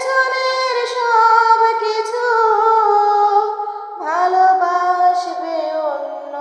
পেছনের সব কিছু ভালোবাসবে অন্য